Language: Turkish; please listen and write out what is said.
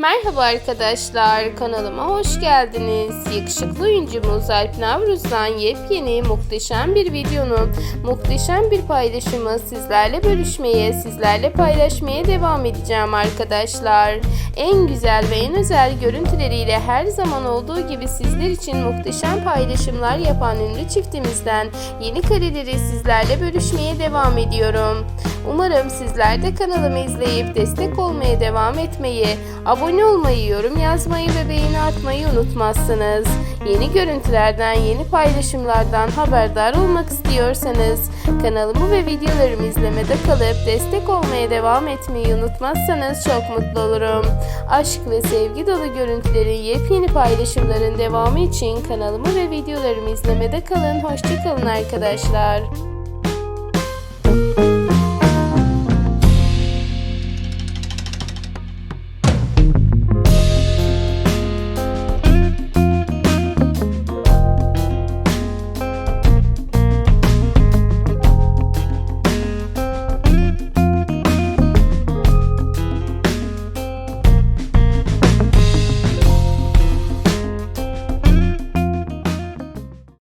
Merhaba arkadaşlar, kanalıma hoş geldiniz. Yakışıklı oyuncumuz Alp Navruz'dan yepyeni muhteşem bir videonun muhteşem bir paylaşımı sizlerle bölüşmeye, sizlerle paylaşmaya devam edeceğim arkadaşlar. En güzel ve en özel görüntüleriyle her zaman olduğu gibi sizler için muhteşem paylaşımlar yapan ünlü çiftimizden yeni kareleri sizlerle bölüşmeye devam ediyorum. Umarım sizler de kanalımı izleyip destek olmaya devam etmeyi, abone olmayı, yorum yazmayı ve beğeni atmayı unutmazsınız. Yeni görüntülerden, yeni paylaşımlardan haberdar olmak istiyorsanız kanalımı ve videolarımı izlemede kalıp destek olmaya devam etmeyi unutmazsanız çok mutlu olurum. Aşk ve sevgi dolu görüntülerin yepyeni paylaşımların devamı için kanalımı ve videolarımı izlemede kalın. Hoşçakalın arkadaşlar.